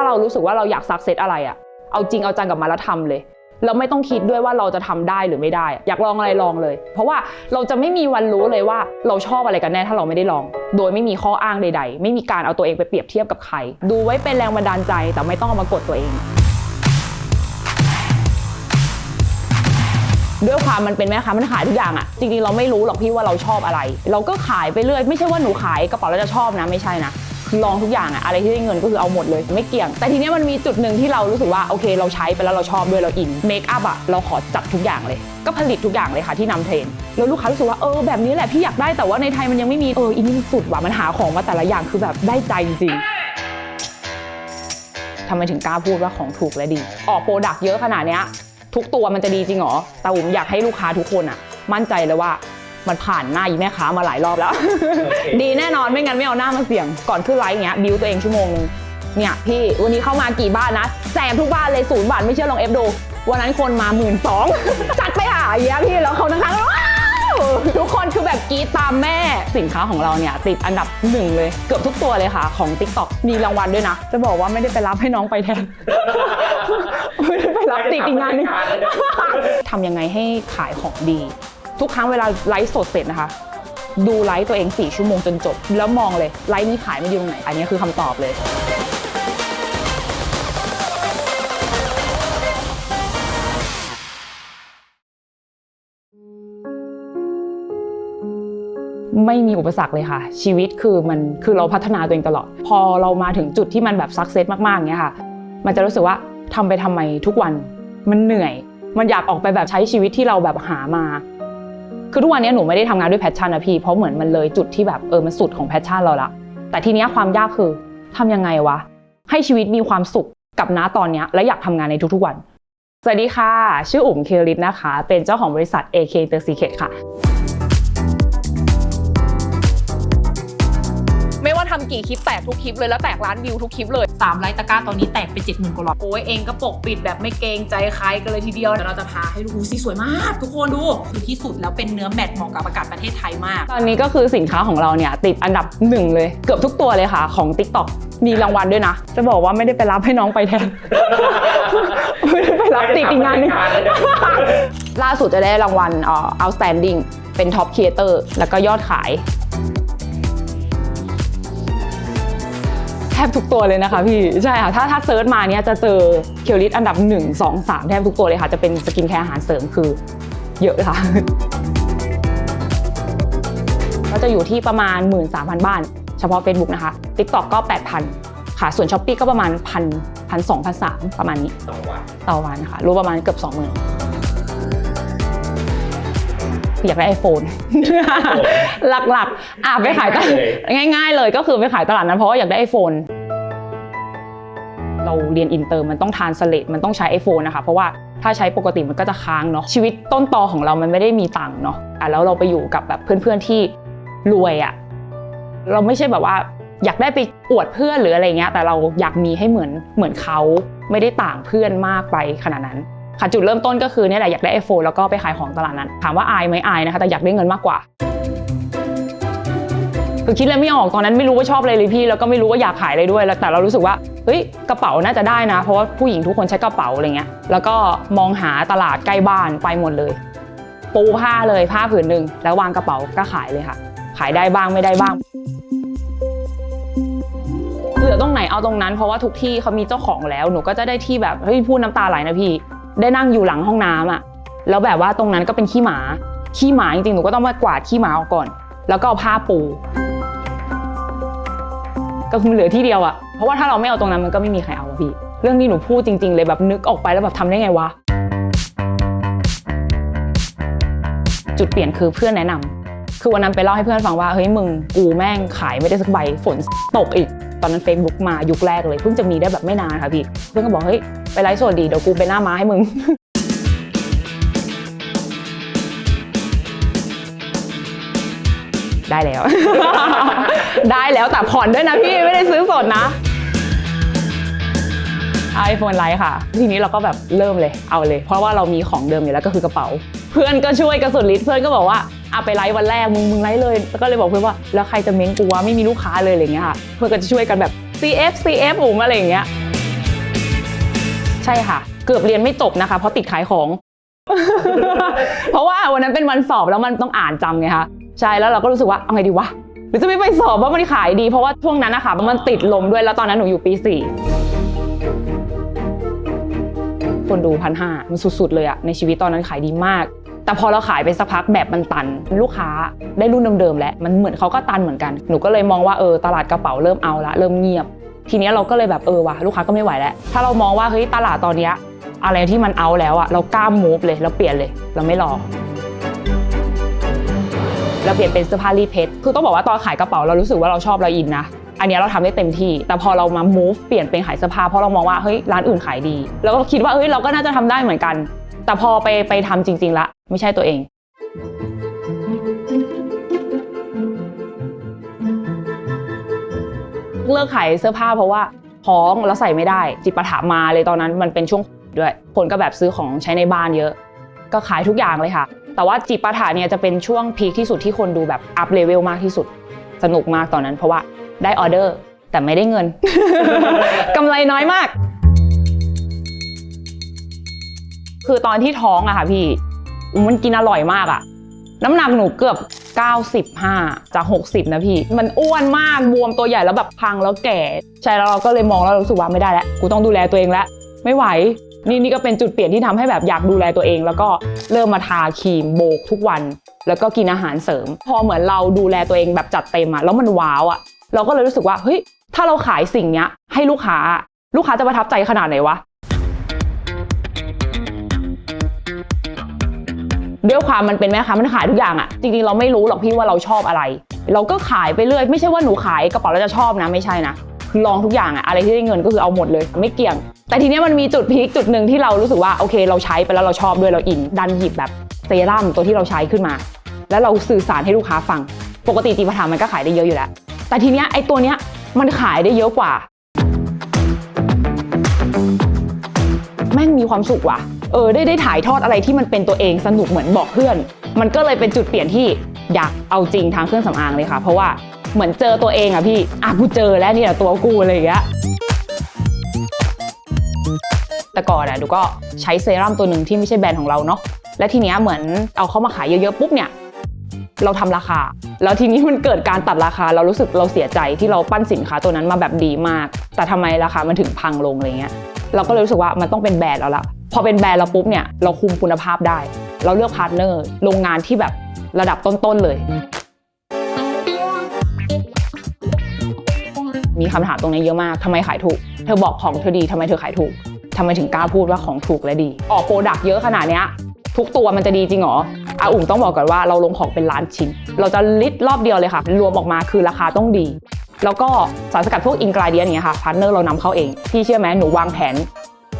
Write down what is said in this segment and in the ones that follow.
ถ้าเรารู้สึกว่าเราอยากสักเซตอะไรอะเอาจริงเอาจังกับมันแล้วทำเลยเราไม่ต้องคิดด้วยว่าเราจะทำได้หรือไม่ได้ อยากลองอะไรลองเลย เพราะว่าเราจะไม่มีวันรู้เลยว่าเราชอบอะไรกันแน่ถ้าเราไม่ได้ลอง โดยไม่มีข้ออ้างใด ๆ ไม่มีการเอาตัวเองไปเปรียบเทียบกับใคร ดูไว้เป็นแรงบันดาลใจแต่ไม่ต้องเอามากดตัวเอง ด้วยความมันเป็นแม่ค้ามันขายทุกอย่างอะจริงๆเราไม่รู้หรอกพี่ว่าเราชอบอะไร เราก็ขายไปเรื่อยไม่ใช่ว่าหนูขายกระเป๋าแล้วจะชอบนะไม่ใช่นะ ลองทุกอย่างอะอะไรที่ได้เงินก็คือเอาหมดเลยไม่เกี่ยง แต่ทีเนี้ยมันมีจุดหนึ่งที่เรารู้สึกว่าโอเค เราใช้ไปแล้วเราชอบด้วยเราอินเมคอัพอะเราขอจัดทุกอย่างเลย ก็ผลิตทุกอย่างเลยค่ะที่นำเทรนด์แล้วลูกค้ารู้สึกว่าเออแบบนี้แหละพี่อยากได้แต่ว่าในไทยมันยังไม่มีเอออินนี่สุดว่ะมันหาของมาแต่ละอย่างคือแบบได้ใจจริงๆ ทำไมถึงกล้าพูดว่าของถูกและดี ออกโปรดักต์เยอะขนาดเนี้ย ทุกตัวมันจะดีจริงเหรอแต่ผมอยากให้ลูกค้าทุกคนอะมั่นใจเลยว่า มันผ่านหน้าอีแม่ค้ามาหลายรอบแล้ว ดีแน่นอนไม่งั้นไม่เอาหน้ามาเสี่ยง ก่อนขึ้นไลฟ์อย่างเงี้ยบิวตัวเองชั่วโมงนึงเนี่ยพี่วันนี้เข้ามากี่บ้านนะแสบทุกบ้านเลยศูนย์บาทไม่เชื่อลองเอฟดูวันนั้นคนมาหมื่นสองจัดไปหาอย่างเงี้ยพี่แล้วเขาทั้งๆว้าวทุกคนคือแบบกรีดตามแม่สินค้าของเราเนี่ย ติดอันดับหนึ่งเลย เกือบทุกตัวเลยค่ะ ของ t ิ k t o k มีรางวัลด้วยนะ จะบอกว่าไม่ได้ไปรับให้น้องไปแทน ไม่ได้ไปรับติดอีกงานหนึงทำยังไงให้ขายของดี ทุกครั้งเวลาไลฟ์สดเสร็จนะคะ ดูไลฟ์ตัวเอง 4 ชั่วโมงจนจบ แล้วมองเลยไลฟ์นี้ขายไม่ดีตรงไหน อันนี้คือคำตอบเลยไม่มีอุปสรรคเลยค่ะ ชีวิตคือมันคือเราพัฒนาตัวเองตลอด พอเรามาถึงจุดที่มันแบบสักเซสมากๆเนี้ยค่ะ มันจะรู้สึกว่าทำไปทำไมทุกวัน มันเหนื่อย มันอยากออกไปแบบใช้ชีวิตที่เราแบบหามา คือทุกวันนี้หนูไม่ได้ทำงานด้วยแพชชั่นนะพี่ เพราะเหมือนมันเลยจุดที่แบบเออมันสุดของแพชชั่นเราละ แต่ทีเนี้ยความยากคือทำยังไงวะ ให้ชีวิตมีความสุขกับน้าตอนเนี้ยและอยากทำงานในทุกๆวัน สวัสดีค่ะ ชื่ออุ๋มเคลิตนะคะ เป็นเจ้าของบริษัท AK The Secret ค่ะ ทำกี่คลิปแตกทุกคลิปเลยแล้วแตกล้านวิวทุกคลิปเลยสามไลค์ตะกร้าตอนนี้แตกไปเจ็ดหมื่นกว่าหลอดโอ้ยเองก็ปกปิดแบบไม่เกรงใจใครกันเลยทีเดียวเดี๋ยวเราจะพาให้ดูสีสวยมาก ทุกคนดูคือที่สุดแล้วเป็นเนื้อแมตต์เหมาะกับอากาศประเทศไทยมาก ตอนนี้ก็คือสินค้าของเราเนี่ยติดอันดับหนึ่งเลย เกือบทุกตัวเลยค่ะของ TikTok มีรางวัลด้วยนะ จะบอกว่าไม่ได้ไปรับให้น้องไปแทน ไม่ได้ไปรับติดอีกงานหนึง ล่าสุดจะได้รางวัลเอ่อ outstanding เป็น top creator แล้วก็ยอดขาย ทบทุกตัวเลยนะคะพี่ใช่ค่ะถ้าถ้าเซิร์ชมาเนี่ยจะเจอเคียวริสอันดับ 1 2 3 แทบทุกตัวเลยค่ะ จะเป็นสกินแคร์อาหารเสริมคือเยอะค่ะ ก็จะอยู่ที่ประมาณ 13,000 บ้าน เฉพาะ Facebook นะคะ TikTok ก็ 8,000 ค่ะ ส่วน s h อ p e e ก็ประมาณ1,000 1,200 1,300ประมาณนี้ ต่อวัน ต่อวันค่ะรู้ประมาณเกือบ 20,000 อยากได้ iPhone หลักๆอะไปขายตลาดง่ายๆเลยก็คือไปขายตลาดนั้นเพราะว่าอยากได้ iPhone เราเรียนอินเตอร์มันต้องทานสเลตมันต้องใช้ iPhone นะคะ เพราะว่าถ้าใช้ปกติมันก็จะค้างเนาะชีวิตต้นตอของเรามันไม่ได้มีตังค์เนาะอะแล้วเราไปอยู่กับแบบเพื่อนๆที่รวยอะเราไม่ใช่แบบว่าอยากได้ไปอวดเพื่อนหรืออะไรเงี้ยแต่เราอยากมีให้เหมือนเหมือนเขาไม่ได้ต่างเพื่อนมากไปขนาดนั้น ค่ะจุดเริ่มต้นก็คือเนี่ยแหละอยากได้ iPhone แล้วก็ไปขายของตลาดนั้นถามว่าอายไหมอายนะคะแต่อยากได้เงินมากกว่าคือคิดเลยไม่ออกตอนนั้นไม่รู้ว่าชอบอะไรเลยพี่แล้วก็ไม่รู้ว่าอยากขายอะไรด้วยแล้วแต่เรารู้สึกว่าเฮ้ยกระเป๋าน่าจะได้นะ เพราะว่าผู้หญิงทุกคนใช้กระเป๋าอะไรเงี้ยแล้วก็มองหาตลาดใกล้บ้านไปหมดเลย ปูผ้าเลยผ้าผืนหนึ่งแล้ววางกระเป๋าก็ขายเลยค่ะ ขายได้บ้างไม่ได้บ้างเหลือตรงไหนเอาตรงนั้น เพราะว่าทุกที่เขามีเจ้าของแล้วหนูก็จะได้ที่แบบเฮ้ยพูดน้ำตาไหลนะพี่ ได้นั่งอยู่หลังห้องน้ำอะแล้วแบบว่าตรงนั้นก็เป็นขี้หมา ขี้หมาจริงๆหนูก็ต้องมากวาดขี้หมาออกก่อน แล้วก็เอาผ้าปู ก็คือเหลือที่เดียวอะเพราะว่าถ้าเราไม่เอาตรงนั้นมันก็ไม่มีใครเอาอะพี่ เรื่องนี้หนูพูดจริง ๆ เลยแบบนึกออกไปแล้วแบบทำได้ไงวะจุดเปลี่ยนคือเพื่อนแนะนำคือวันนั้นไปเล่าให้เพื่อนฟังว่าเฮ้ยมึงกูแม่งขายไม่ได้สักใบฝนตกอีก ตอนนั้น Facebook มายุคแรกเลยเพิ่งจะมีได้แบบไม่นานค่ะพี่ เพื่อนก็บอกเฮ้ยไปไลฟ์สดดีเดี๋ยวกูไปหน้าม้าให้มึงได้แล้ว ได้แล้วแต่ผ่อนด้วยนะพี่ไม่ได้ซื้อสดนะ iPhone ไลท์ค่ะ ทีนี้เราก็แบบเริ่มเลยเอาเลย เพราะว่าเรามีของเดิมอยู่แล้วก็คือกระเป๋า เพื่อนก็ช่วยกระสุนฤทธิ์เพื่อนก็บอกว่าเอาไปไลฟ์วันแรกมึงมึงไลฟ์เลยแล้วก็เลยบอกเพื่อนว่าแล้วใครจะเม้งกูว่าไม่มีลูกค้าเลยอะไรเงี้ยค่ะเพื่อนก็จะช่วยกันแบบ CF CF อุ๋มอะไรอย่างเงี้ยใช่ค่ะ เกือบเรียนไม่จบนะคะ เพราะติดขายของ เพราะว่าวันนั้นเป็นวันสอบแล้วมันต้องอ่านจำไงคะใช่แล้วเราก็รู้สึกว่าเอาไงดีวะหรือจะไม่ไปสอบว่ามันขายดีเพราะว่าช่วงนั้นนะคะมันติดลมด้วยแล้วตอนนั้นหนูอยู่ปีสี่คนดูพันห้ามันสุดๆเลยอะในชีวิตตอนนั้นขายดีมาก แต่พอเราขายไปสักพักแบบมันตัน ลูกค้าได้รุ่นเดิมๆแล้วมันเหมือนเขาก็ตันเหมือนกัน หนูก็เลยมองว่าเออตลาดกระเป๋าเริ่มเอาละเริ่มเงียบ ทีนี้เราก็เลยแบบเออว่ะลูกค้าก็ไม่ไหวแล้ว ถ้าเรามองว่าเฮ้ยตลาดตอนนี้อะไรที่มันเอาแล้วอะเรากล้ามมูฟเลยเราเปลี่ยนเลยเราไม่รอเราเปลี่ยนเป็นเสื้อผ้ารีดเพชรคือต้องบอกว่าตอนขายกระเป๋าเรารู้สึกว่าเราชอบเราอินนะอันนี้เราทำได้เต็มที่ แต่พอเรามา move เปลี่ยนเป็นขายเสื้อผ้าเพราะเรามองว่าเฮ้ยร้านอื่นขายดี แล้วก็คิดว่าเฮ้ยเราก็น่าจะทำได้เหมือนกัน แต่พอไปไปทำจริง ๆ ละ ไม่ใช่ตัวเอง เลิกขายเสื้อผ้าเพราะว่าท้องแล้วใส่ไม่ได้ จิปาถะมาเลยตอนนั้นมันเป็นช่วงด้วย คนก็แบบซื้อของใช้ในบ้านเยอะ ก็ขายทุกอย่างเลยค่ะ แต่ว่าจิปาถะเนี่ยจะเป็นช่วงพีคที่สุดที่คนดูแบบอัพเลเวลมากที่สุด สนุกมากตอนนั้น เพราะว่าได้ออเดอร์แต่ไม่ได้เงิน กำไรน้อยมาก คือตอนที่ท้องอะค่ะพี่ มันกินอร่อยมากอะน้ำหนักหนูเกือบ 95 จาก 60 นะพี่ มันอ้วนมากบวมตัวใหญ่แล้วแบบพังแล้วแก่ ใช่แล้วเราก็เลยมองแล้วรู้สึกว่าไม่ได้แล้ว กูต้องดูแลตัวเองแล้ว ไม่ไหว นี่นี่ก็เป็นจุดเปลี่ยนที่ทำให้แบบอยากดูแลตัวเอง แล้วก็เริ่มมาทาครีมโบกทุกวัน แล้วก็กินอาหารเสริม พอเหมือนเราดูแลตัวเองแบบจัดเต็มอะแล้วมันว้าวอะเราก็เลยรู้สึกว่าเฮ้ยถ้าเราขายสิ่งเนี้ยให้ลูกค้า ลูกค้าจะประทับใจขนาดไหนวะ ด้วยความมันเป็นแม่ค้ามันขายทุกอย่างอะจริงๆเราไม่รู้หรอกพี่ว่าเราชอบอะไร เราก็ขายไปเรื่อยไม่ใช่ว่าหนูขายกระเป๋าแล้วจะชอบนะไม่ใช่นะคือลองทุกอย่างอะอะไรที่ได้เงินก็คือเอาหมดเลย ไม่เกี่ยง แต่ทีเนี้ยมันมีจุดพีคจุดหนึ่งที่เรารู้สึกว่าโอเค เราใช้ไปแล้วเราชอบด้วยเราอินดันหยิบแบบเซรั่มตัวที่เราใช้ขึ้นมา แล้วเราสื่อสารให้ลูกค้าฟัง ปกติจีพถามันก็ขายได้เยอะอยู่แล้ว แต่ทีเนี้ยไอ้ตัวเนี้ยมันขายได้เยอะกว่า แม่งมีความสุขว่ะ เออได้ได้ถ่ายทอดอะไรที่มันเป็นตัวเองสนุกเหมือนบอกเพื่อน มันก็เลยเป็นจุดเปลี่ยนที่อยากเอาจริงทางเครื่องสำอางเลยค่ะ เพราะว่าเหมือนเจอตัวเองอะพี่อะกูเจอแล้วนี่ยตัวกูอะไรอย่างเงี้ยแต่ก่อนอะหนูก็ใช้เซรั่มตัวหนึ่งที่ไม่ใช่แบรนด์ของเราเนาะและทีเนี้ยเหมือนเอาเข้ามาขายเยอะๆปุ๊บเนี่ยเราทำราคา แล้วทีนี้มันเกิดการตัดราคา เรารู้สึกเราเสียใจที่เราปั้นสินค้าตัวนั้นมาแบบดีมาก แต่ทำไมราคามันถึงพังลงอะไรเงี้ยเราก็เลยรู้สึกว่ามันต้องเป็นแบรนด์แล้วล่ะ พอเป็นแบรนด์เราปุ๊บเนี่ยเราคุมคุณภาพได้ เราเลือกพาร์ทเนอร์โรงงานที่แบบระดับต้นๆเลย มีคำถามตรงนี้เยอะมากทำไมขายถูก เธอบอกของเธอดีทำไมเธอขายถูกทำไมถึงกล้าพูดว่าของถูกและดี ออกโปรดักต์เยอะขนาดนี้ทุกตัวมันจะดีจริงหรออาอุ่มต้องบอกก่อนว่าเราลงของเป็นล้านชิ้น เราจะลิสต์รอบเดียวเลยค่ะ รวมออกมาคือราคาต้องดี แล้วก็สารสกัดพวกอินกรเดียนเนี้ยค่ะพาร์ทเนอร์เรานำเข้าเองพี่เชื่อไหมหนูวางแผน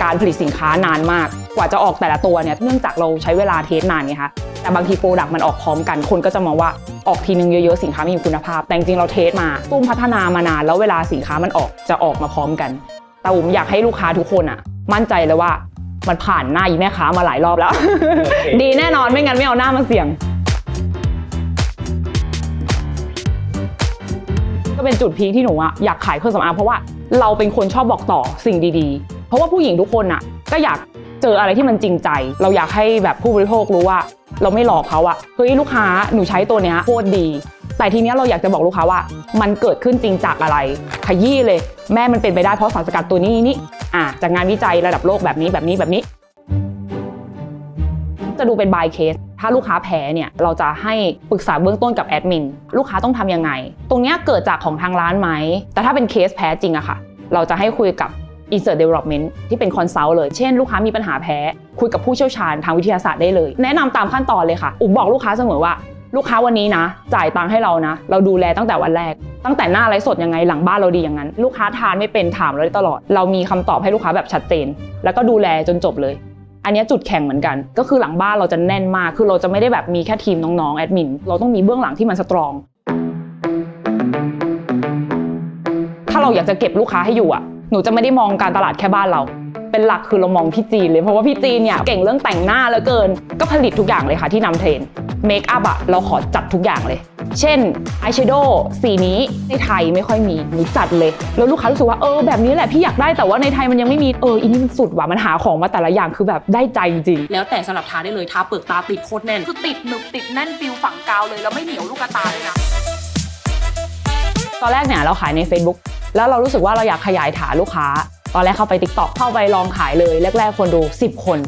การผลิตสินค้านานมาก กว่าจะออกแต่ละตัวเนี่ยเนื่องจากเราใช้เวลาเทสนานไงคะแต่บางทีโปรดักต์มันออกพร้อมกัน คนก็จะมองว่าออกทีนึงเยอะๆสินค้ามีคุณภาพ แต่จริงเราเทสมาตุ้มพัฒนามานาน แล้วเวลาสินค้ามันออกจะออกมาพร้อมกันแต่ผมอยากให้ลูกค้าทุกคนอะมั่นใจเลยว่ามันผ่านหน้าอีแม่ค้ามาหลายรอบแล้ว ดีแน่นอนไม่งั้นไม่เอาหน้ามาเสี่ยง ก็เป็นจุดพีคที่หนูอะอยากขายเครื่องสำอางเพราะว่าเราเป็นคนชอบบอกต่อสิ่งดีๆ เพราะว่าผู้หญิงทุกคนอะก็อยากเจออะไรที่มันจริงใจ เราอยากให้แบบผู้บริโภครู้ว่า เราไม่หลอกเขาอะเฮ้ยลูกค้าหนูใช้ตัวเนี้ยโคตรดี แต่ทีเนี้ยเราอยากจะบอกลูกค้าว่า มันเกิดขึ้นจริงจากอะไร ขยี้เลย แม่มันเป็นไปได้เพราะสารสกัดตัวนี้นี่อะจากงานวิจัยระดับโลกแบบนี้แบบนี้แบบนี้ จะดูเป็นบายเคสถ้าลูกค้าแพ้เนี่ยเราจะให้ปรึกษาเบื้องต้นกับแอดมินลูกค้าต้องทำยังไง ตรงเนี้ยเกิดจากของทางร้านไหมแต่ถ้าเป็นเคสแพ้จริงอะค่ะ เราจะให้คุยกับ Insert Development ที่เป็นคอนซัลท์เลย เช่นลูกค้ามีปัญหาแพ้ คุยกับผู้เชี่ยวชาญทางวิทยาศาสตร์ได้เลย แนะนำตามขั้นตอนเลยค่ะ อุบบอกลูกค้าเสมอว่าลูกค้าวันนี้นะ จ่ายตังค์ให้เรานะ เราดูแลตั้งแต่วันแรก ตั้งแต่หน้าไลฟ์สดยังไงหลังบ้านเราดีอย่างนั้น ลูกค้าทานไม่เป็นถามเราได้ตลอด เรามีคำตอบให้ลูกค้าแบบชัดเจน แล้วก็ดูแลจนจบเลย อันนี้จุดแข็งเหมือนกัน ก็คือหลังบ้านเราจะแน่นมากคือเราจะไม่ได้แบบมีแค่ทีมน้องๆแอดมินเราต้องมีเบื้องหลังที่มันสตรองถ้าเราอยากจะเก็บลูกค้าให้อยู่อะ หนูจะไม่ได้มองการตลาดแค่บ้านเรา เป็นหลักคือเรามองพี่จีนเลย เพราะว่าพี่จีนเนี่ยเก่งเรื่องแต่งหน้าเหลือเกิน ก็ผลิตทุกอย่างเลยค่ะที่นำเทรนเมคอัพอะเราขอจัดทุกอย่างเลย เช่นอายแชโดว์สีนี้ในไทยไม่ค่อยมีหนูจัดเลย แล้วลูกค้ารู้สึกว่าเออแบบนี้แหละพี่อยากได้แต่ว่าในไทยมันยังไม่มีเอออินนี่มันสุดว่ะมันหาของมาแต่ละอย่างคือแบบได้ใจจริงแล้วแต่สลับทาได้เลยทาเปลือกตาติดโคตรแน่น คือติดหนึบติดแน่นฟิลฝังกาวเลย แล้วไม่เหนียวลูกตาเลยนะ ตอนแรกเนี่ยเราขายใน Facebook แล้วเรารู้สึกว่าเราอยากขยายฐานลูกค้า ตอนแรกเข้าไป TikTok เข้าไปลองขายเลยแรก ๆ คนดู 10 คน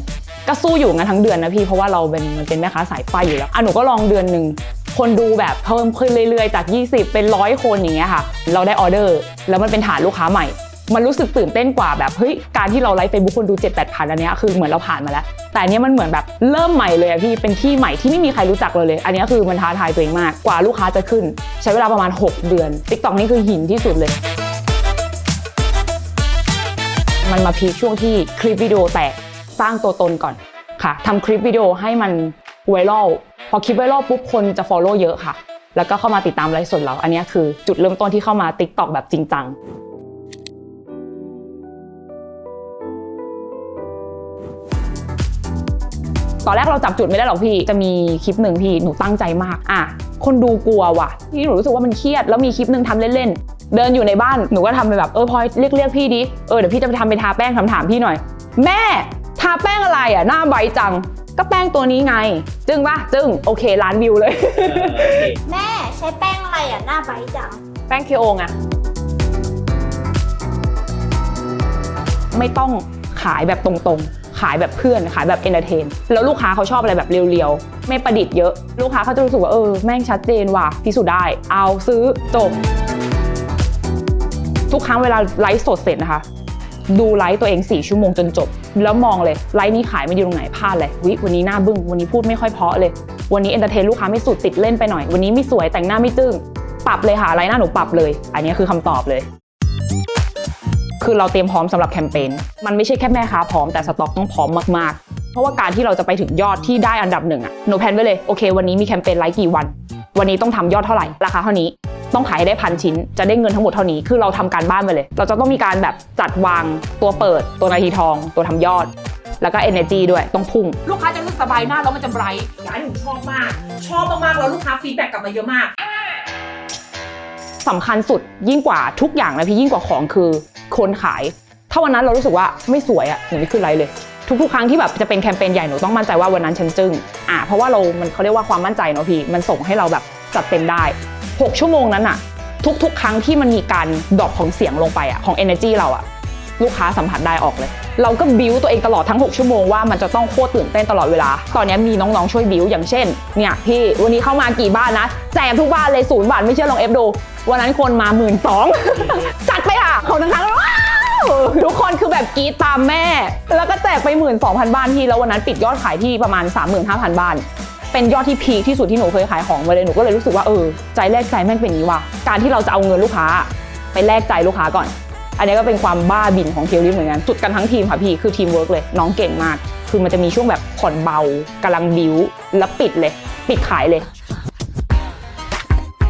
ก็สู้อยู่งั้นทั้งเดือนนะพี่เพราะว่าเราเป็นมันเป็นแม่ค้าสายไฟอยู่แล้วอะหนูก็ลองเดือนหนึ่งคนดูแบบเพิ่มขึ้นเรื่อยๆ จาก 20 เป็นร้อยคนอย่างเงี้ยค่ะ เราได้ออเดอร์ แล้วมันเป็นฐานลูกค้าใหม่ มันรู้สึกตื่นเต้นกว่าแบบเฮ้ยการที่เราไลฟ์เฟซบุ๊กคนดู 7 8พันอันเนี้ยคือเหมือนเราผ่านมาแล้ว แต่อันเนี้ยมันเหมือนแบบเริ่มใหม่เลยอะพี่เป็นที่ใหม่ที่ไม่มีใครรู้จักเราเลย อันเนี้ยคือมันท้าทายตัวเองมากกว่าลูกค้าจะขึ้น ใช้เวลาประมาณ 6 เดือน t ิ k t o k นี่คือหินที่สุดเลย มันมาพีช่วงที่คลิปวิดีโอแตกสร้างตัวตนก่อนค่ะทำคลิปวิดีโอให้มันไวรัลพอคลิปไวรัลปุ๊บคนจะ follow เยอะค่ะ แล้วก็เข้ามาติดตามไลฟ์สดเรา อันนี้คือจุดเริ่มต้นที่เข้ามา TikTok แบบจริงจังตอนแรกเราจับจุดไม่ได้หรอกพี่ จะมีคลิปหนึ่งพี่หนูตั้งใจมาก อะ คนดูกลัวว่ะพี่หนูรู้สึกว่ามันเครียด แล้วมีคลิปหนึ่งทำเล่น เดินอยู่ในบ้านหนูก็ทำไปแบบเออพลอยเรียกเรียกพี่ดิเออเดี๋ยวพี่จะไปทำไปทาแป้งถามถามพี่หน่อย แม่ทาแป้งอะไรอะหน้าใบจังก็แป้งตัวนี้ไง จึ้งปะจึ้งโอเคล้านวิวเลย แม่ใช้แป้งอะไรอะหน้าไบรท์จัง แป้งเคโอไงไม่ต้องขายแบบตรงๆ ขายแบบเพื่อนขายแบบเอนเตอร์เทน แล้วลูกค้าเขาชอบอะไรแบบเรียวๆ ไม่ประดิษฐ์เยอะ ลูกค้าเขาจะรู้สึกว่าเออแม่งชัดเจนว่ะพิสูจน์ได้ เอาซื้อจบ ทุกครั้งเวลาไลฟ์สดเสร็จนะคะ ดูไลฟ์ตัวเอง 4 ชั่วโมงจนจบ แล้วมองเลยไลฟ์นี้ขายไม่ดีตรงไหนพลาดเลยวิวันนี้หน้าบึ้งวันนี้พูดไม่ค่อยเพาะเลย วันนี้เอนเตอร์เทนลูกค้าไม่สุดติดเล่นไปหน่อย วันนี้ไม่สวยแต่งหน้าไม่จึ้งปรับเลยค่ะไลฟ์หน้าหนูปรับเลย อันนี้คือคำตอบเลย คือเราเตรียมพร้อมสำหรับแคมเปญมันไม่ใช่แค่แม่ค้าพร้อมแต่สต็อกต้องพร้อมมากๆ เพราะว่าการที่เราจะไปถึงยอดที่ได้อันดับหนึ่งอะหนูแพนไว้เลยโอเค วันนี้มีแคมเปญไลฟ์กี่วัน วันนี้ต้องทำยอดเท่าไหร่ราคาเท่านี้ ต้องขายให้ได้พันชิ้น จะได้เงินทั้งหมดเท่านี้คือเราทำการบ้านไปเลย เราจะต้องมีการแบบจัดวางตัวเปิด ตัวนาทีทอง ตัวทำยอด แล้วก็ energy ด้วยต้องพุ่ง ลูกค้าจะรู้สึกสบายหน้าแล้วมันจะไบรท์อยากให้หนูชอบมาก ชอบมากๆแล้วลูกค้าฟีดแบ็กกลับมาเยอะมากสำคัญสุดยิ่งกว่าทุกอย่างนะพี่ยิ่งกว่าของคือคนขาย ถ้าวันนั้นเรารู้สึกว่าไม่สวยอะหนูไม่ขึ้นไลฟ์เลย ทุกๆ ครั้งที่แบบจะเป็นแคมเปญใหญ่หนูต้องมั่นใจว่าวันนั้นฉันจึ้งอะเพราะว่าเรามันเขาเรียกว่าความมั่นใจเนาะพี่มันส่งให้เราแบบจัดเต็มได้ 6 ชั่วโมงนั้นอะทุกๆ ครั้งที่มันมีการดรอปของเสียงลงไปอะของ energy เราอะลูกค้าสัมผัสได้ออกเลย เราก็บิวตัวเองตลอดทั้ง 6 ชั่วโมงว่ามันจะต้องโคตรตื่นเต้นตลอดเวลา ตอนนี้มีน้องๆช่วยบิวอย่างเช่น เนี่ยพี่วันนี้เข้ามากี่บ้านนะ แจกทุกบ้านเลยศูนย์บาทไม่เชื่อลองเอฟดู วันนั้นคนมาหมื่นสองจัดไปค่ะเขาทั้งๆว้า ทุกคนคือแบบกรีดตามแม่ แล้วก็แจกไปหมื่นสองพันบ้านที่แล้ววันนั้นปิดยอดขายที่ประมาณ 35,000 บ้าน เป็นยอดที่พีคที่สุดที่หนูเคยขายของมาเลยหนูก็เลยรู้สึกว่าเออใจแลกใจแม่งเป็นอย่างนี้ว่ะการที่เราจะเอาเงินลูกค้า ไปแลกใจลูกค้าก่อน อันนี้ก็เป็นความบ้าบินของเทียวลิฟเหมือนกันสุดกันทั้งทีมค่ะพี่คือทีมเวิร์กเลย น้องเก่งมาก คือมันจะมีช่วงแบบผ่อนเบากำลังบิวแล้วปิดเลย ปิดขายเลย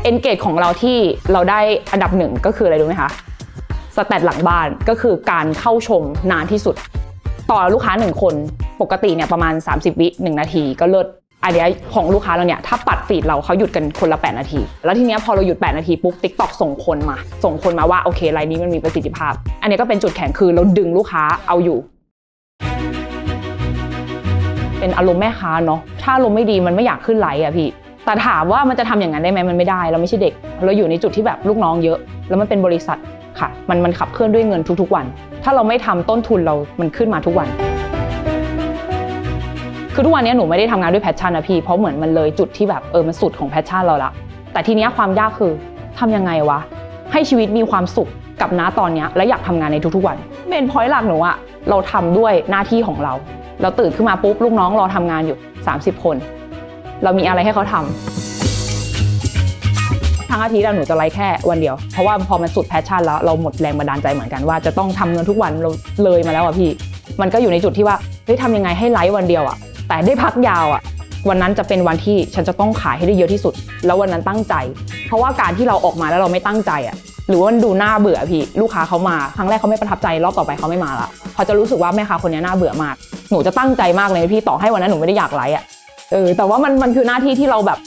เอนเกจของเราที่เราได้อันดับหนึ่งก็คืออะไรรู้ไหมคะ สแตทหลังบ้านก็คือการเข้าชมนานที่สุด ต่อลูกค้า 1 คนปกติเนี่ยประมาณ 30 วิ1นาทีก็เลิศอันเนี้ยของลูกค้าเราเนี่ยถ้าปัดฟีดเราเขาหยุดกันคนละ 8 นาที แล้วทีเนี้ยพอเราหยุด 8 นาทีปุ๊บ TikTok ส่งคนมา ส่งคนมาว่าโอเคไลน์นี้มันมีประสิทธิภาพ อันนี้ก็เป็นจุดแข็งคือเราดึงลูกค้าเอาอยู่ เป็นอารมณ์แม่ค้าเนาะถ้าอารมณ์ไม่ดีมันไม่อยากขึ้นไลฟ์อะพี่แต่ถามว่ามันจะทำอย่างนั้นได้ไหมมันไม่ได้ เราไม่ใช่เด็ก เราอยู่ในจุดที่แบบลูกน้องเยอะ แล้วมันเป็นบริษัท ค่ะ มันมันขับเคลื่อนด้วยเงินทุกๆวัน ถ้าเราไม่ทำต้นทุนเรา มันขึ้นมาทุกวัน คือทุกวันนี้หนูไม่ได้ทำงานด้วยแพชชั่นนะพี่ เพราะเหมือนมันเลยจุดที่แบบเออมันสุดของแพชชั่นเราละ แต่ทีนี้ความยากคือทำยังไงวะ ให้ชีวิตมีความสุขกับน้าตอนนี้และอยากทำงานในทุกๆวัน เมนพอยต์หลักหนูอะเราทำด้วยหน้าที่ของเรา เราตื่นขึ้นมาปุ๊บลูกน้องรอทำงานอยู่ 30 คน เรามีอะไรให้เขาทำ ทั้งอาทิตย์อะหนูจะไลฟ์แค่วันเดียว เพราะว่าพอมันสุดแพชชั่นแล้วเราหมดแรงบันดาลใจเหมือนกันว่าจะต้องทำเงินทุกวันเราเลยมาแล้วอะพี่ มันก็อยู่ในจุดที่ว่าเฮ้ยทำยังไงให้ไลฟ์วันเดียวอะแต่ได้พักยาวอะวันนั้นจะเป็นวันที่ฉันจะต้องขายให้ได้เยอะที่สุด แล้ววันนั้นตั้งใจ เพราะว่าการที่เราออกมาแล้วเราไม่ตั้งใจอะหรือว่ามันดูน่าเบื่อพี่ลูกค้าเขามาครั้งแรกเขาไม่ประทับใจรอบต่อไปเขาไม่มาละเขาจะรู้สึกว่าแม่ค้าคนนี้น่าเบื่อมาก หนูจะตั้งใจมากเลยพี่ต่อให้วันนั้นหนูไม่ได้อยากไลฟ์อะเออแต่ว่ามันมันคือหน้าที่ที่เราแบบ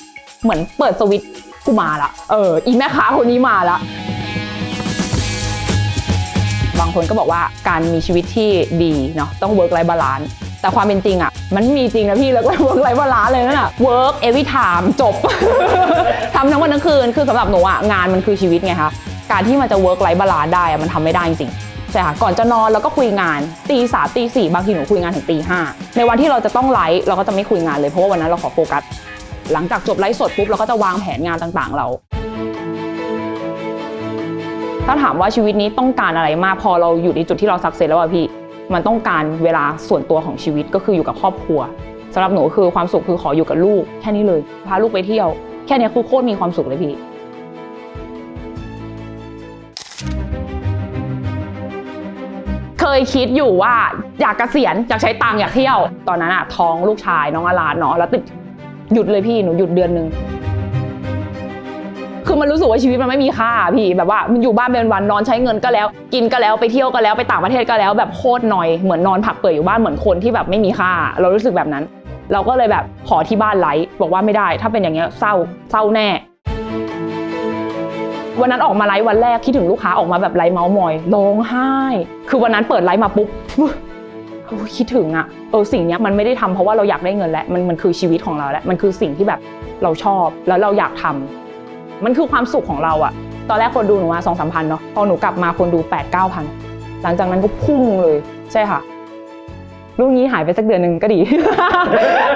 เหมือนเปิดสวิตช์ กูมาละ เออ อีแม่ค้าคนนี้มาละ บางคนก็บอกว่าการมีชีวิตที่ดีเนาะต้อง work life balance แต่ความเป็นจริงอะมันมีจริงนะพี่แล้วก็ work life balance เลยนั่นอะ work every time จบ ทำทั้งวันทั้งคืนคือสำหรับหนูอะงานมันคือชีวิตไงคะการที่มันจะ work life balance ได้อะมันทำไม่ได้จริงใช่ค่ะก่อนจะนอนเราก็คุยงานตีสามตีสี่บางทีหนูคุยงานถึงตีห้าในวันที่เราจะต้องไลฟ์เราก็จะไม่คุยงานเลยเพราะว่าวันนั้นเราขอโฟกัส หลังจากจบไลฟ์สดปุ๊บเราก็จะวางแผนงานต่างๆ เรา ถ้าถามว่าชีวิตนี้ต้องการอะไรมากพอเราอยู่ในจุดที่เราสักเซสแล้วอะพี่มันต้องการเวลาส่วนตัวของชีวิตก็คืออยู่กับครอบครัวสำหรับหนูคือความสุขคือขออยู่กับลูก แค่นี้เลย พาลูกไปเที่ยว แค่นี้คือโคตรมีความสุขเลยพี่เคยคิดอยู่ว่าอยากเกษียณอยากใช้ตังค์อยากเที่ยว ตอนนั้นอะท้องลูกชายน้องอาลานเนาะแล้วติด หยุดเลยพี่หนูหยุดเดือนหนึ่งคือมันรู้สึกว่าชีวิตมันไม่มีค่าพี่แบบว่ามันอยู่บ้านเป็นวันนอนใช้เงินก็แล้ว กินก็แล้วไปเที่ยวก็แล้วไปต่างประเทศก็แล้วแบบโคตรหน่อยเหมือนนอนผักเปื่อยอยู่บ้านเหมือนคนที่แบบไม่มีค่า เรารู้สึกแบบนั้น เราก็เลยแบบขอที่บ้านไลฟ์บอกว่าไม่ได้ ถ้าเป็นอย่างเงี้ยเศร้าเศร้าแน่ วันนั้นออกมาไลฟ์วันแรกคิดถึงลูกค้าออกมาแบบไลฟ์เมาส์มอยร้องไห้ คือวันนั้นเปิดไลฟ์มาปุ๊บ คิดถึงอะเออสิ่งนี้มันไม่ได้ทำเพราะว่าเราอยากได้เงินแล้วมันมันคือชีวิตของเราแล้วมันคือสิ่งที่แบบเราชอบแล้วเราอยากทำมันคือความสุขของเราอะตอนแรกคนดูหนูมาสองสามพันเนาะพอหนูกลับมาคนดูแปดเก้าพันหลังจากนั้นก็พุ่งเลยใช่ค่ะลูกนี้หายไปสักเดือนหนึ่งก็ดี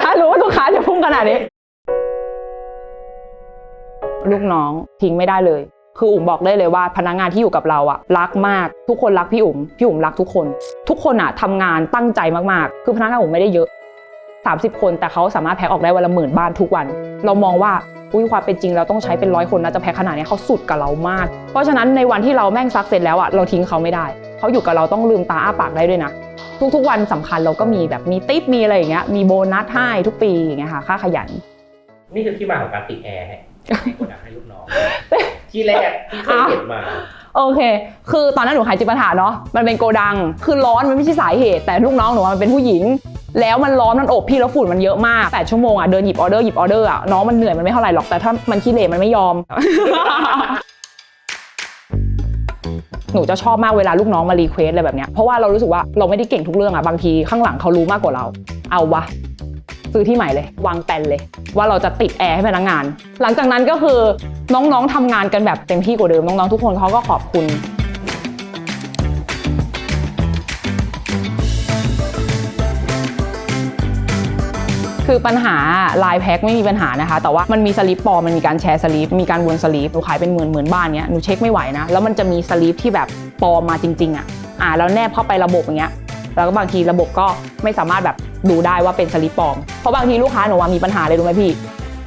ถ้ารู้ว่าลูกค้าจะพุ่งขนาดนี้ ลูกน้องทิ้งไม่ได้เลย คืออุ๋มบอกได้เลยว่าพนักงานที่อยู่กับเราอะรักมาก ทุกคนรักพี่อุ๋มพี่อุ๋มรักทุกคน ทุกคนอะทำงานตั้งใจมากๆ คือพนักงานอุ๋มไม่ได้เยอะ 30 คนแต่เขาสามารถแพ็คออกได้วันละหมื่นบ้านทุกวัน เรามองว่าอุ้ยความเป็นจริงเราต้องใช้เป็นร้อยคนนะจะแพ็คขนาดนี้เขาสุดกับเรามาก เพราะฉะนั้นในวันที่เราแม่งซักเสร็จแล้วอะเราทิ้งเขาไม่ได้ เขาอยู่กับเราต้องลืมตาอ้าปากได้ด้วยนะ ทุกๆวันสำคัญเราก็มีแบบมีติ๊บมีอะไรอย่างเงี้ยมีโบนัสให้ทุกปีอย่างเงี้ยค่ะค่าขยัน นี่คือที่มาของการติดแอร์ให้กดดันให้ลูกน้อง ที่แรกที่เคยเห็นมา โอเค คือตอนนั้นหนูขายจิปาถะเนาะ มันเป็นโกดัง คือร้อนมันไม่ใช่สาเหตุ แต่ลูกน้องหนูมันเป็นผู้หญิง แล้วมันร้อนมันอบพี่แล้วฝุ่นมันเยอะมาก 8 ชั่วโมงอะ เดินหยิบออเดอร์หยิบออเดอร์อะ น้องมันเหนื่อยมันไม่เท่าไหร่หรอก แต่ถ้ามันขี้เหร่มันไม่ยอม หนูจะชอบมากเวลาลูกน้องมารีเควสอะไรแบบเนี้ย เพราะว่าเรารู้สึกว่าเราไม่ได้เก่งทุกเรื่องอะ บางทีข้างหลังเขารู้มากกว่าเรา เอาวะ ซื้อที่ใหม่เลยวางแปนเลย ว่าเราจะติดแอร์ให้พนักงาน หลังจากนั้นก็คือน้องๆทำงานกันแบบเต็มที่กว่าเดิม น้องๆทุกคนเขาก็ขอบคุณคือปัญหาลายแพ็คไม่มีปัญหานะคะ แต่ว่ามันมีสลิปปลอมมันมีการแชร์สลิปมีการวนสลิปหนูขายเป็นหมื่นหมื่นบ้านเนี้ยหนูเช็คไม่ไหวนะ แล้วมันจะมีสลิปที่แบบปลอมมาจริง ๆ อะอ่าแล้วแนบเข้าไประบบอย่างเงี้ยแล้วก็บางทีระบบก็ไม่สามารถแบบ ดูได้ว่าเป็นสลิปปลอม เพราะบางทีลูกค้าหนูว่ามีปัญหาเลยรู้ไหมพี่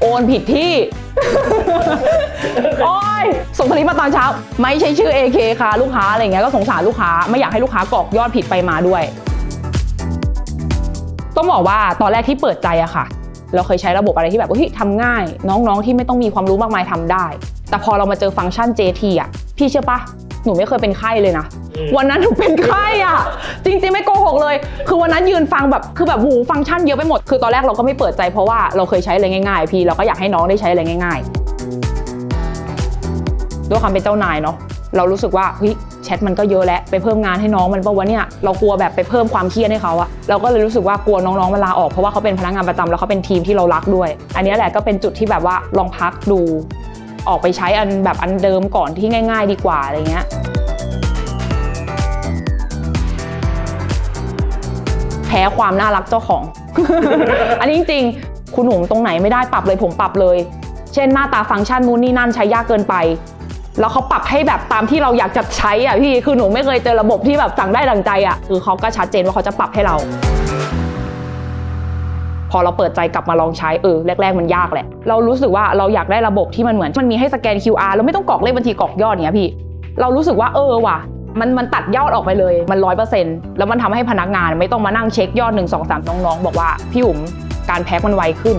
โอนผิดที่ โอ้ยส่งสลิปมาตอนเช้า ไม่ใช่ชื่อ AK ค่ะลูกค้าอะไรเงี้ยก็สงสารลูกค้าไม่อยากให้ลูกค้ากรอกยอดผิดไปมาด้วย ต้องบอกว่าตอนแรกที่เปิดใจอะค่ะ เราเคยใช้ระบบอะไรที่แบบเฮ้ยทำง่าย น้องๆที่ไม่ต้องมีความรู้มากมายทำได้ แต่พอเรามาเจอฟังก์ชัน JT อะพี่เชื่อปะ หนูไม่เคยเป็นไข้เลยนะอืมวันนั้นหนูเป็นไข้อะจริงๆไม่โกหกเลย คือวันนั้นยืนฟังแบบคือแบบหูฟังก์ชันเยอะไปหมด คือตอนแรกเราก็ไม่เปิดใจเพราะว่าเราเคยใช้อะไรง่ายๆ พี่เราก็อยากให้น้องได้ใช้อะไรง่าย ๆ ด้วยความเป็นเจ้านายเนาะเรารู้สึกว่าเฮ้ยแชทมันก็เยอะแล้วไปเพิ่มงานให้น้องมันปะวะเนี่ยเรากลัวแบบไปเพิ่มความเครียดให้เขาอะเราก็เลยรู้สึกว่ากลัวน้องๆเวลาออกเพราะว่าเขาเป็นพนักงานประจำแล้วเขาเป็นทีมที่เรารักด้วย อันนี้แหละก็เป็นจุดที่แบบว่าลองพักดู ออกไปใช้อันแบบอันเดิมก่อนที่ง่าย ๆ ดีกว่าอะไรเงี้ยแพ้ความน่ารักเจ้าของ อันนี้จริงๆ คุณหนูตรงไหนไม่ได้ปรับเลยผมปรับเลย เช่นหน้าตาฟังก์ชันนู้นนี่นั่นใช้ยากเกินไป แล้วเขาปรับให้แบบตามที่เราอยากจะใช้อะพี่ คือหนูไม่เคยเจอระบบที่แบบสั่งได้ดังใจอะ คือเขาก็ชัดเจนว่าเขาจะปรับให้เรา พอเราเปิดใจกลับมาลองใช้เออแรก ๆ มันยากแหละ เรารู้สึกว่าเราอยากได้ระบบที่มันเหมือนมันมีให้สแกน QR แล้วไม่ต้องกรอกเลขบัญชีกรอกยอดเนี้ยพี่ เรารู้สึกว่าเออว่ะมันมันตัดยอดออกไปเลย มันร้อยเปอร์เซ็นต์แล้วมันทำให้พนักงานไม่ต้องมานั่งเช็คยอด 1 2 3 น้องๆ บอกว่า พี่อุ๋มการแพ็คมันไวขึ้น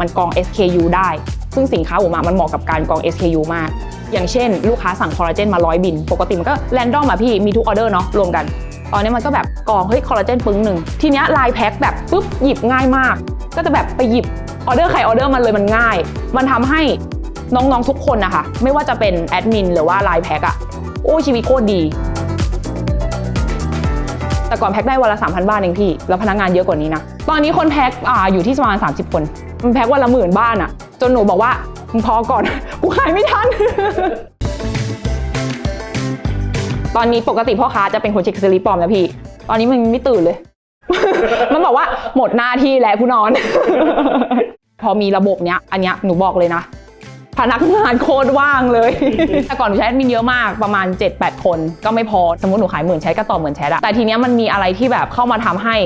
มันกรอง SKU ได้ ซึ่งสินค้าอุ๋มมันเหมาะกับการกรอง SKU มาก อย่างเช่น ลูกค้าสั่งคอลลาเจนมาร้อยบิน ปกติมันก็แรนดอมอะพี่มีทุกออเดอร์เนาะรวมกัน ตอนนี้มันก็แบบกรองเฮ้ยคอลลาเจนปึ้งหนึ่งทีเนี้ยลายแพ็คแบบปุ๊บหยิบง่ายมาก ก็จะแบบไปหยิบออเดอร์ใครออเดอร์มันเลยมันง่าย มันทำให้น้องๆทุกคนนะคะ ไม่ว่าจะเป็นแอดมินหรือว่าไลน์แพ็กอะโอ้ชีวิตโคตรดี แต่ก่อนแพ็กได้วันละ3,000บ้านเองพี่ แล้วพนักงานเยอะกว่านี้นะ ตอนนี้คนแพ็กอ่าอยู่ที่ประมาณ30คน มันแพ็กวันละหมื่นบ้านอะจนหนูบอกว่ามึงพอก่อนกูขายไม่ทัน ตอนนี้ปกติพ่อค้าจะเป็นคนเช็คสลิปปลอมนะพี่ ตอนนี้มันไม่ตื่นเลย มันบอกว่าหมดหน้าที่แล้วผู้นอน พอมีระบบเนี้ย อันเนี้ยหนูบอกเลยนะพนักงานโคตรว่างเลย แต่ก่อนหนูใช้แอดมินเยอะมากประมาณ 7-8 คนก็ไม่พอ สมมติหนูขายหมื่นใช้ก็ต่อหมื่นแชทอะแต่ทีเนี้ยมันมีอะไรที่แบบเข้ามาทำให้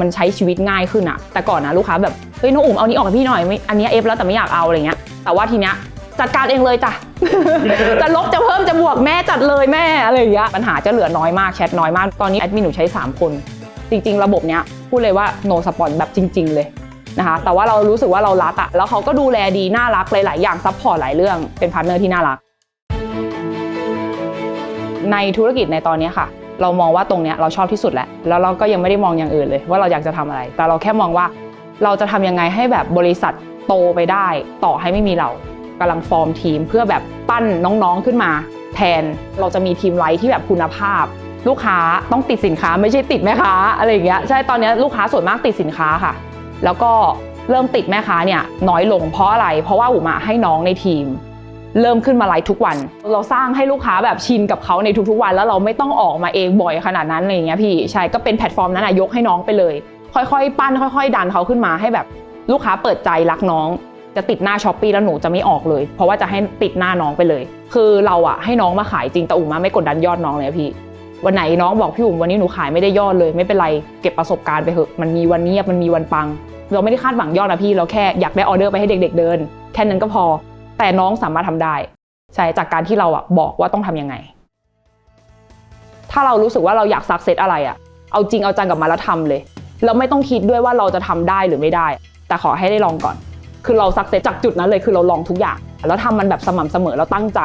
มันใช้ชีวิตง่ายขึ้นอะแต่ก่อนนะลูกค้าแบบ เฮ้ยน้องอุ๋มเอานี้ออกให้พี่หน่อยอันเนี้ยเอฟแล้วแต่ไม่อยากเอาอะไรเงี้ย แต่ว่าทีเนี้ยจัดการเองเลยจ้ะ จะลบจะเพิ่มจะบวกแม่จัดเลยแม่อะไรอย่างเงี้ยปัญหาจะเหลือน้อยมากแชทน้อยมากตอนนี้แอดมินหนูใช้ 3 คน จริง ๆ ระบบเนี้ยพูดเลยว่า no สปอนแบบจริง ๆ เลยนะคะแต่ว่าเรารู้สึกว่าเรารักอะแล้วเขาก็ดูแลดีน่ารักหลาย ๆ อย่างซัพพอร์ตหลายเรื่องเป็นพาร์ทเนอร์ที่น่ารัก ในธุรกิจในตอนนี้ค่ะ เรามองว่าตรงเนี้ยเราชอบที่สุดแหละแล้วเราก็ยังไม่ได้มองอย่างอื่นเลย ว่าเราอยากจะทำอะไร แต่เราแค่มองว่าเราจะทำยังไงให้แบบบริษัทโตไปได้ ต่อให้ไม่มีเรากำลังฟอร์มทีม เพื่อแบบปั้นน้องๆขึ้นมา แทนเราจะมีทีมไลท์ที่แบบคุณภาพ ลูกค้าต้องติดสินค้าไม่ใช่ติดแม่ค้าอะไรอย่างเงี้ยใช่ตอนนี้ลูกค้าส่วนมากติดสินค้าค่ะ แล้วก็เริ่มติดแม่ค้าเนี่ยน้อยลงเพราะอะไร เพราะว่าอุมาให้น้องในทีม เริ่มขึ้นมาไลฟ์ทุกวัน เราสร้างให้ลูกค้าแบบชินกับเขาในทุกๆวัน แล้วเราไม่ต้องออกมาเองบ่อยขนาดนั้นอะไรอย่างเงี้ยพี่ใช่ก็เป็นแพลตฟอร์มนั้นอะยกให้น้องไปเลย ค่อยๆ ปั้นค่อย ๆ ดันเขาขึ้นมาให้แบบลูกค้าเปิดใจรักน้องจะติดหน้าช้อปปีแล้วหนูจะไม่ออกเลย เพราะว่าจะให้ติดหน้าน้องไปเลย คือเราอะให้น้องมาขายจริงแต่อุ๋มาไม่กดดันยอดน้องเลยพี่ วันไหนน้องบอกพี่อุ๋มวันนี้หนูขายไม่ได้ยอดเลย ไม่เป็นไรเก็บประสบการณ์ไปเถอะมันมีวันเงียบมันมีวันปัง เราไม่ได้คาดหวังยอดนะพี่เราแค่อยากได้ออเดอร์ไปให้เด็ก ๆ เดิน แค่นั้นก็พอ แต่น้องสามารถทำได้ใช่จากการที่เราอะบอกว่าต้องทำยังไง ถ้าเรารู้สึกว่าเราอยากสักเซตอะไรอะเอาจริงเอาจังกับมาแล้วทำเลยแล้วไม่ต้องคิดด้วยว่าเราจะทำได้หรือไม่ได้ แต่ขอให้ได้ลองก่อน คือเราสักเซตจากจุดนั้นเลยคือเราลองทุกอย่าง แล้วทำมันแบบสม่ำเสมอแล้วตั้งใจ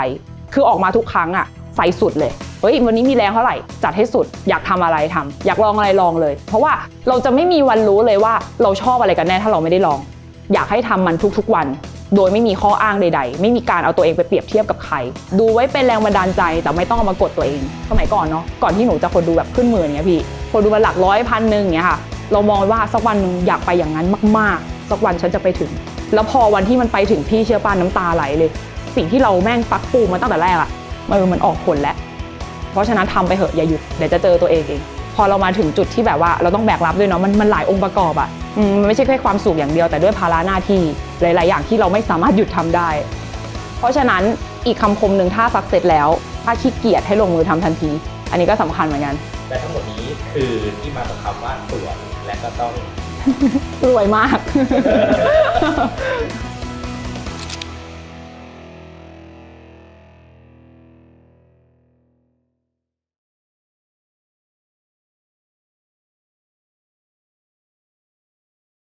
คือออกมาทุกครั้งอะ ใส่สุดเลยเฮ้ยวันนี้มีแรงเท่าไหร่จัดให้สุด อยากทำอะไรทำอยากลองอะไรลองเลย เพราะว่าเราจะไม่มีวันรู้เลยว่าเราชอบอะไรกันแน่ถ้าเราไม่ได้ลอง อยากให้ทำมันทุกๆวัน โดยไม่มีข้ออ้างใด ๆ ไม่มีการเอาตัวเองไปเปรียบเทียบกับใคร ดูไว้เป็นแรงบันดาลใจแต่ไม่ต้องเอามากดตัวเองสมัยก่อนเนาะก่อนที่หนูจะคนดูแบบขึ้นหมื่นเงี้ยพี่คนดูมาหลักร้อยพันหนึ่งเงี้ยค่ะเรามองว่าสักวันหนึ่งอยากไปอย่างนั้นมากๆ สักวันฉันจะไปถึง แล้วพอวันที่มันไปถึงพี่เชื่อป้าน้ำตาไหลเลย สิ่งที่เราแม่งปักปูมาตั้งแต่แรกอะ มันมันออกผลแล้ว เพราะฉะนั้นทำไปเหอะอย่าหยุดเดี๋ยวจะเจอตัวเองเองพอเรามาถึงจุดที่แบบว่าเราต้องแบกรับด้วยเนาะมันมันหลายองค์ประกอบอะอืมมันไม่ใช่แค่ความสุขอย่างเดียวแต่ด้วยภาระหน้าที่หลาย ๆ อย่างที่เราไม่สามารถหยุดทำได้ เพราะฉะนั้นอีกคำคมหนึ่งถ้าสักเสร็จแล้ว ถ้าขี้เกียจให้ลงมือทำทันที อันนี้ก็สำคัญเหมือนกันและทั้งหมดนี้คือที่มาของคำว่าสวยและก็ต้องรวยมาก